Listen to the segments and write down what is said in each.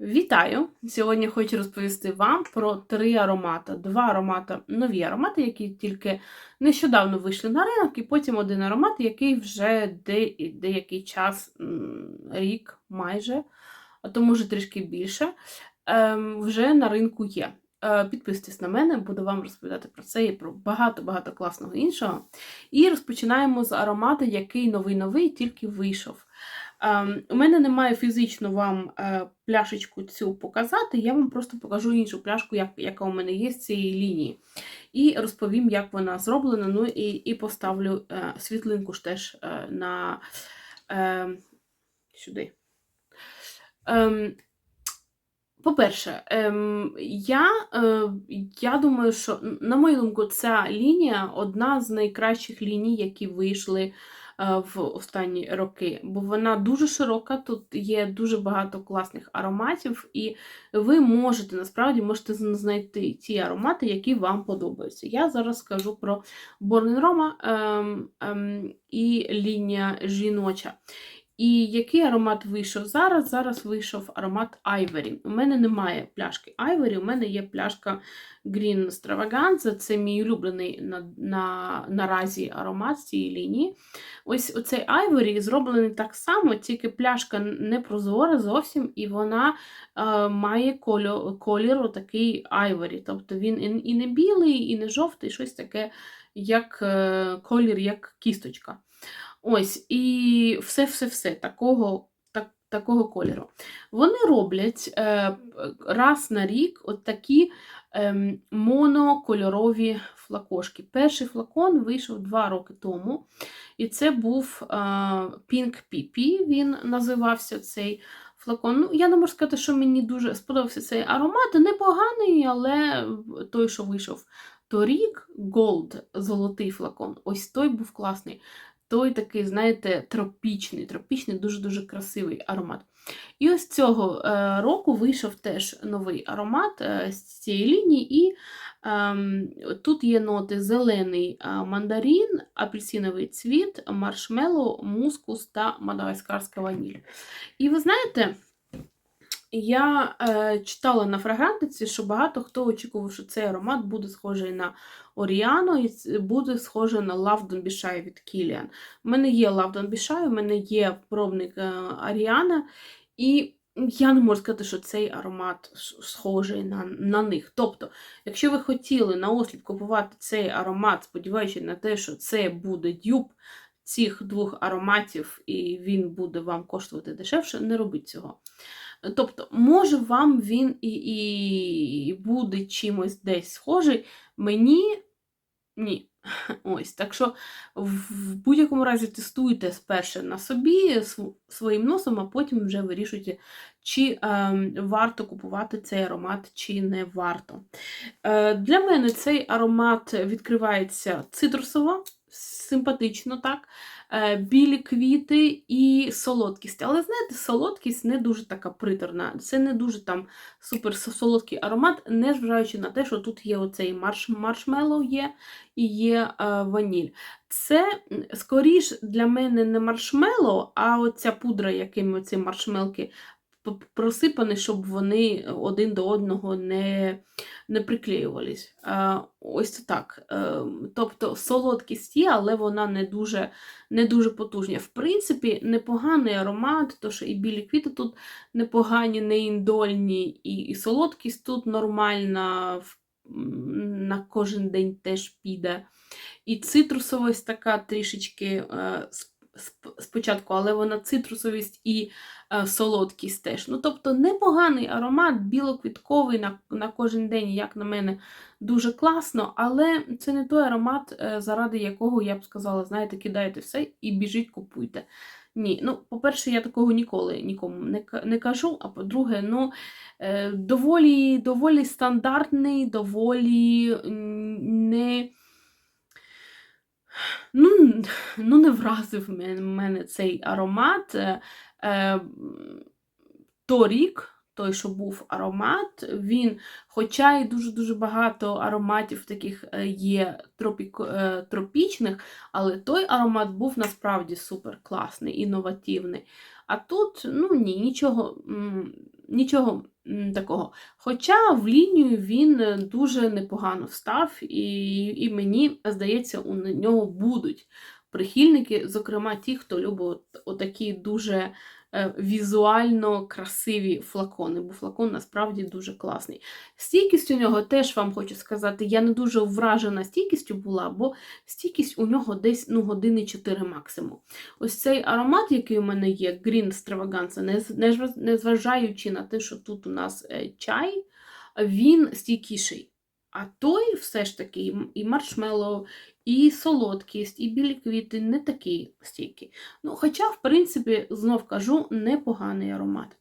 Вітаю! Сьогодні хочу розповісти вам про три аромати. Два аромати, нові аромати, які тільки нещодавно вийшли на ринок, і потім один аромат, який вже де, деякий час, рік майже, а то може трішки більше, ем, вже на ринку є. Е, Підписуйтесь на мене, буду вам розповідати про це і про багато-багато класного іншого. І розпочинаємо з аромату, який новий-новий тільки вийшов. Ем, У мене немає фізично вам е, пляшечку цю показати, я вам просто покажу іншу пляшку, яка у мене є з цієї лінії. І розповім, як вона зроблена. Ну і, і поставлю е, світлинку ж теж е, на сюди. Ем, по-перше, ем, я, я думаю, що, на мою думку, ця лінія одна з найкращих ліній, які вийшли в останні роки, бо вона дуже широка, тут є дуже багато класних ароматів, і ви можете насправді можете знайти ті аромати, які вам подобаються. Я зараз скажу про in Roma ем, ем, і лінія жіноча. І який аромат вийшов зараз? Зараз вийшов аромат Ivory. У мене немає пляшки Ivory, у мене є пляшка Green Stravaganza. Це мій улюблений на, на, наразі аромат цієї лінії. Ось оцей Ivory зроблений так само, тільки пляшка не прозора зовсім, і вона е, має кольор, колір такий Ivory. Тобто він і не білий, і не жовтий, щось таке, як е, колір, як кісточка. Ось, і все-все-все такого так, такого кольору. Вони роблять е, раз на рік от такі е, монокольорові флакошки. Перший флакон вийшов два роки тому, і це був е, Pink PP, він називався цей флакон. Ну, Я не можу сказати, що мені дуже сподобався цей аромат. Непоганий, але той, що вийшов торік, Gold, золотий флакон, ось той був класний той такий, знаєте, тропічний, тропічний, дуже-дуже красивий аромат. І ось цього е, року вийшов теж новий аромат е, з цієї лінії, і е, тут є ноти зелений е, мандарин, апельсиновий цвіт, маршмеллоу, мускус та мадагаскарська ваніль. І ви знаєте, я е, читала на фрагрантиці, що багато хто очікував, що цей аромат буде схожий на Оріано і буде схожий на Don't Be від Kilian. У мене є Don't Be у мене є пробник Аріана, і я не можу сказати, що цей аромат схожий на на них. Тобто, якщо ви хотіли на осліп купувати цей аромат, сподіваючись на те, що це буде дюб цих двох ароматів, і він буде вам коштувати дешевше, не робіть цього. Тобто, може, вам він і і буде чимось десь схожий, мені ні. Ось, Так що в будь-якому разі тестуйте спершу на собі своїм носом, а потім вже вирішуйте, чи е, варто купувати цей аромат, чи не варто. Е, Для мене цей аромат відкривається цитрусово, симпатично так. Е, білі квіти і солодкість. Але, знаєте, солодкість не дуже така приторна. Це не дуже там супер солодкий аромат, незважаючи на те, що тут є оцей марш маршмеллоу є і є е, ваніль. Це, скоріш, для мене не маршмеллоу, а оця пудра, якими ці маршмелки просипані, щоб вони один до одного не не приклеювались. Ось так. Е, тобто солодкість є, але вона не дуже не дуже потужна. В принципі, непоганий аромат, то що і білі квіти тут непогані, не індольні, і, і солодкість тут нормальна, на кожен день теж піде. І цитрусовість така трішечки е, спочатку, але вона цитрусовість і е, солодкість теж. Ну, Тобто непоганий аромат, білоквітковий на на кожен день, як на мене, дуже класно, але це не той аромат, е, заради якого я б сказала, знаєте, кидайте все і біжіть, купуйте. Ні, ну, по-перше, я такого ніколи нікому не не кажу. А по-друге, ну, е, доволі доволі стандартний, доволі не Ну, ну не вразив мене цей аромат. Е, е, Торік, той, що був аромат, він, хоча і дуже-дуже багато ароматів таких е, є тропік, тропічних, але той аромат був насправді супер класний, інновативний. А тут, ну ні, нічого нічого такого. Хоча в лінію він е, дуже непогано встав, і, і мені здається, у нього будуть прихильники, зокрема ті, хто любить отакі дуже візуально красиві флакони, бо флакон насправді дуже класний. Стійкість у нього теж вам хочу сказати, я не дуже вражена стійкістю була, бо стійкість у нього десь ну, години 4 максимум. Ось цей аромат, який у мене є, Green зваж- незважаючи на те, що тут у нас е, чай, він стійкіший. А той все ж таки і м- і солодкість, і білі квіти не такі стійкі. Ну, хоча, в принципі, знов кажу, непоганий аромат.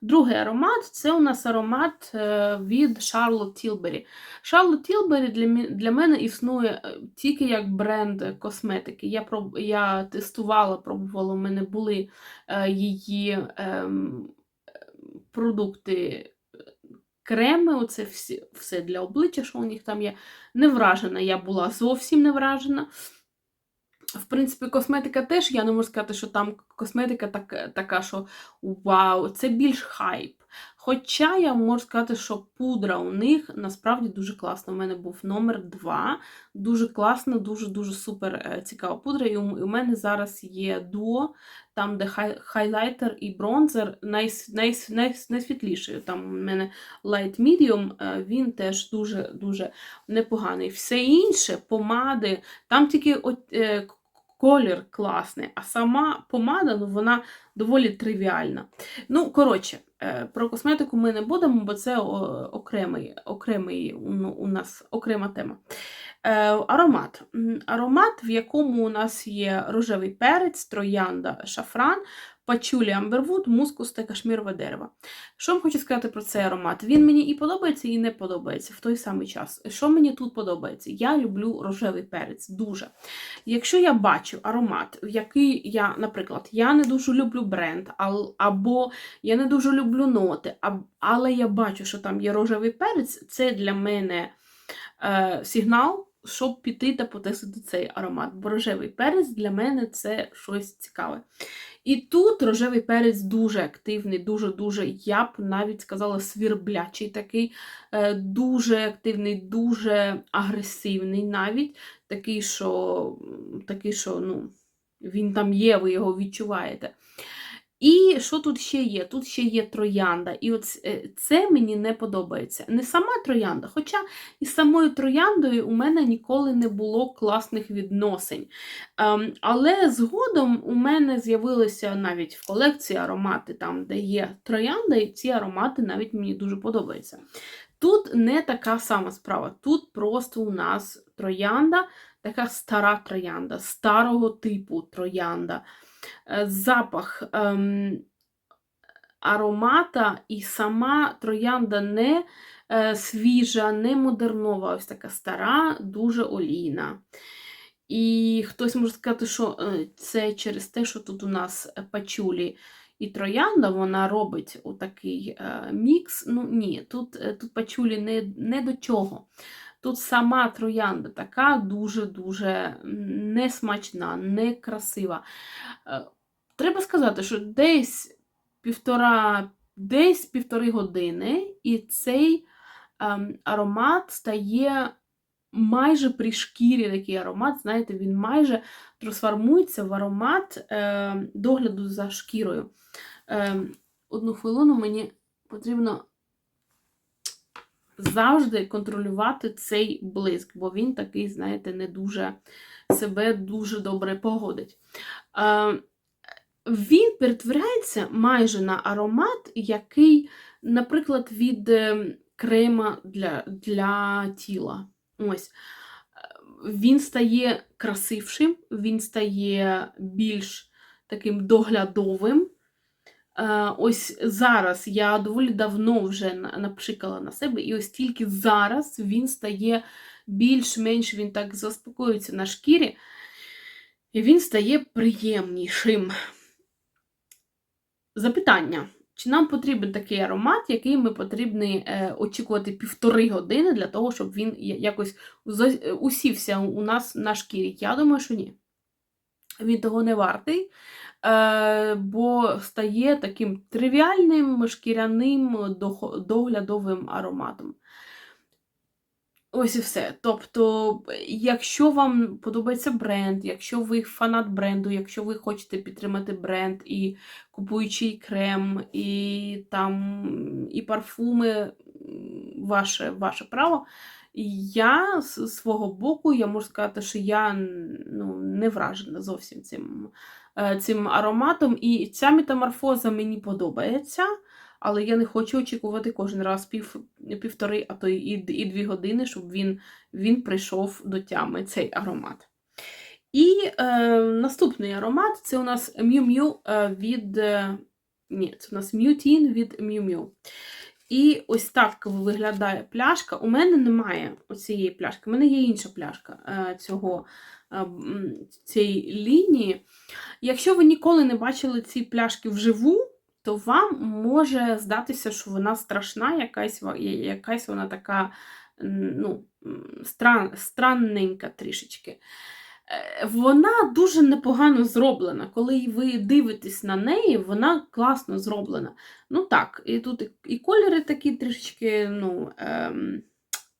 Другий аромат це у нас аромат е, від Tilbury. Charlotte Tilbury для, для мене існує е, тільки як бренд косметики. Я, проб, я тестувала, пробувала, у мене були е, її ем, продукти. Креми, оце всі, все для обличчя, що у них там є. Не вражена, я була зовсім не вражена. В принципі, косметика теж, я не можу сказати, що там косметика так, така, що вау, це більш хайп. Хоча я можу сказати, що пудра у них насправді дуже класна. У мене був номер 2. Дуже класна, дуже-дуже супер е, цікава пудра. І у, мене зараз є дуо, там, де хай, хайлайтер і бронзер найс, найс, найс, найсвітліший. Там у мене light medium, е, він теж дуже-дуже непоганий. Все інше, помади, там тільки от, е, колір класний, а сама помада, ну, вона доволі тривіальна. Ну, коротше, е, про косметику ми не будемо, бо це окремий, окремий ну, у нас окрема тема. Е, аромат. Аромат, в якому у нас є рожевий перець, троянда, шафран, пачулі, амбервуд, мускус та кашмірове дерево. Що вам хочу сказати про цей аромат? Він мені і подобається, і не подобається в той самий час. Що мені тут подобається? Я люблю рожевий перець дуже. Якщо я бачу аромат, в який я, наприклад, я не дуже люблю бренд, або я не дуже люблю ноти, але я бачу, що там є рожевий перець, це для мене е, сигнал, щоб піти та потестити цей аромат. Бо рожевий перець для мене це щось цікаве. І тут рожевий перець дуже активний, дуже-дуже, я б навіть сказала, свірблячий такий, е, дуже активний, дуже агресивний навіть. Такий, що, такий, що ну, він там є, ви його відчуваєте. І що тут ще є? Тут ще є троянда. І от е, це мені не подобається. Не сама троянда, хоча із самою трояндою у мене ніколи не було класних відносин. Ем, але згодом у мене з'явилися навіть в колекції аромати, там, де є троянда, і ці аромати навіть мені дуже подобаються. Тут не така сама справа. Тут просто у нас троянда, така стара троянда, старого типу троянда. Е, Запах ем, аромата і сама троянда не е, свіжа, не модернова, ось така стара, дуже олійна. І хтось може сказати, що е, це через те, що тут у нас пачулі і троянда, вона робить отакий мікс. Ну ні, тут, тут пачулі не, не до чого. Тут сама троянда така дуже-дуже несмачна, некрасива. Е, Треба сказати, що десь півтора, десь півтори години, і цей ем, аромат стає майже при шкірі такий аромат, знаєте, він майже трансформується в аромат е, догляду за шкірою. Е, одну хвилину мені потрібно завжди контролювати цей блиск, бо він такий, знаєте, не дуже себе дуже добре погодить. Е, він перетворяється майже на аромат, який, наприклад, від е, крема для, для тіла. Ось. Е, Він стає красившим, він стає більш таким доглядовим. Е, Ось зараз я доволі давно вже на- напшикала на себе, і ось тільки зараз він стає більш-менш він так заспокоюється на шкірі, і він стає приємнішим. Запитання. Чи нам потрібен такий аромат, який ми потрібні е, очікувати півтори години для того, щоб він якось усівся у нас на шкірі? Я думаю, що ні. Він того не вартий. е, бо стає таким тривіальним шкіряним доглядовим ароматом. Ось і все. Тобто, якщо вам подобається бренд, якщо ви фанат бренду, якщо ви хочете підтримати бренд і купуючи крем, і там і парфуми, ваше, ваше право. Я з свого боку, я можу сказати, що я ну, не вражена зовсім цим, е, цим ароматом. І ця метаморфоза мені подобається, але я не хочу очікувати кожен раз пів, півтори, а то і, і дві години, щоб він, він прийшов до тями, цей аромат. І е, наступний аромат це у нас Miu е, від. е, Ні, це у нас Mutin від Miu. І ось так виглядає пляшка. У мене немає цієї пляшки, у мене є інша пляшка е, цього, е, цієї лінії. Якщо ви ніколи не бачили ці пляшки вживу, то вам може здатися, що вона страшна, якась, якась вона така ну, стран, странненька трішечки. Е, Вона дуже непогано зроблена. Коли ви дивитесь на неї, вона класно зроблена. Ну так, і тут і, кольори такі трішечки ну, ем,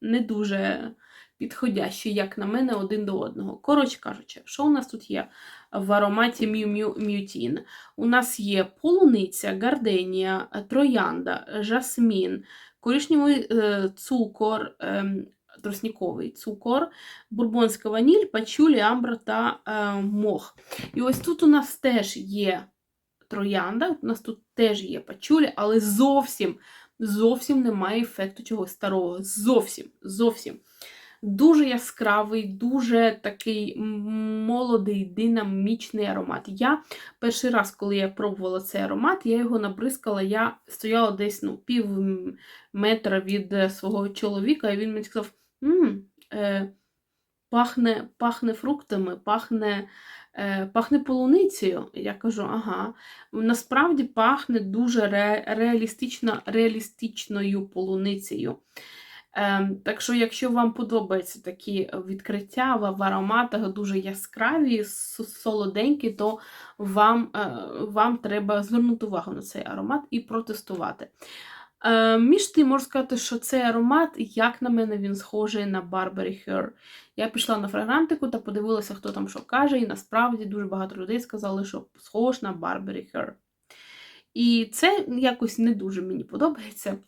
не дуже підходящі, як на мене, один до одного. Коротше кажучи, що у нас тут є в ароматі Miu У нас є полуниця, гарденія, троянда, жасмін, коричневий е, цукор, ем, тросніковий цукор, бурбонська ваніль, пачулі, амбра та е, мох. І ось тут у нас теж є троянда, у нас тут теж є пачулі, але зовсім, зовсім немає ефекту чогось старого. Зовсім, зовсім. Дуже яскравий, дуже такий молодий, динамічний аромат. Я перший раз, коли я пробувала цей аромат, я його набризкала, я стояла десь ну, пів метра від е, свого чоловіка, і він мені сказав: М, е, пахне, пахне фруктами, пахне, е, пахне полуницею. Я кажу, ага. Насправді пахне дуже ре, реалістично, реалістичною полуницею. Ем, так що, якщо вам подобаються такі відкриття в, ароматах дуже яскраві, солоденькі, то вам, е, вам треба звернути увагу на цей аромат і протестувати. Е, між тим, можу сказати, що цей аромат, як на мене, він схожий на Burberry Her. Я пішла на фрагрантику та подивилася, хто там що каже, і насправді дуже багато людей сказали, що схож на Burberry Her. І це якось не дуже мені подобається.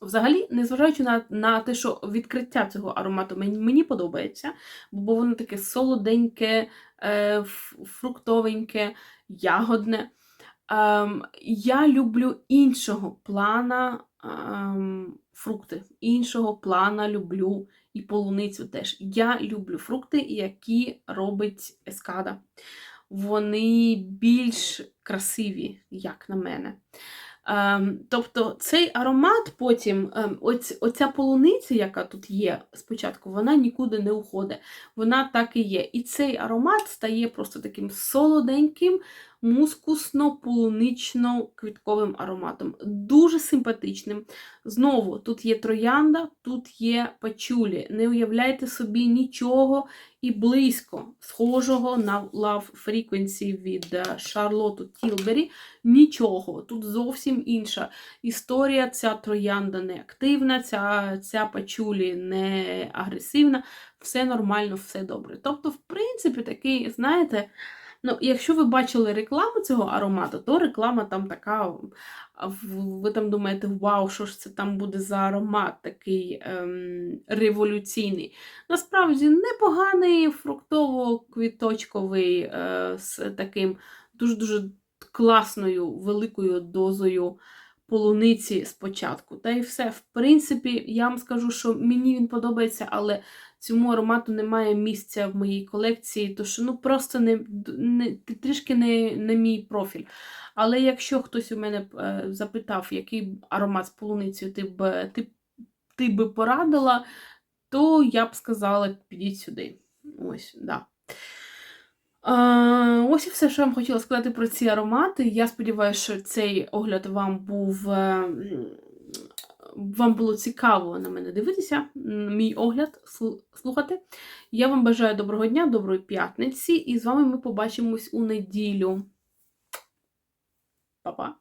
Взагалі, незважаючи на, на те, що відкриття цього аромату мені, мені подобається, бо воно таке солоденьке, е, фруктовеньке, ягодне. Ем, я люблю іншого плана ем, фрукти. Іншого плана люблю і полуницю теж. Я люблю фрукти, які робить ескада. Вони більш красиві, як на мене. Ем, тобто цей аромат потім, ем, оць, оця полуниця, яка тут є спочатку, вона нікуди не уходить. Вона так і є. І цей аромат стає просто таким солоденьким, мускусно-полунично-квітковим ароматом. Дуже симпатичним. Знову, тут є троянда, тут є пачулі. Не уявляйте собі нічого і близько схожого на Love Frequency від е, Charlotte Tilbury. Нічого. Тут зовсім інша історія. Ця троянда не активна, ця, ця пачулі не агресивна. Все нормально, все добре. Тобто, в принципі, такий, знаєте, ну, якщо ви бачили рекламу цього аромату, то реклама там така. Ви там думаєте, вау, що ж це там буде за аромат такий ем, революційний. Насправді непоганий фруктово-квіточковий е, з таким дуже-дуже класною великою дозою полуниці спочатку. Та й все. В принципі, я вам скажу, що мені він подобається, але цьому аромату немає місця в моїй колекції, що ну просто не, не трішки не, не мій профіль. Але якщо хтось у мене е, запитав, який аромат з полуницею ти б ти, ти би порадила, то я б сказала, підіть сюди. Ось, да. Е, ось і все, що я вам хотіла сказати про ці аромати. Я сподіваюся, що цей огляд вам був е, вам було цікаво на мене дивитися, мій огляд слухати. Я вам бажаю доброго дня, доброї п'ятниці, і з вами ми побачимось у неділю. Па-па!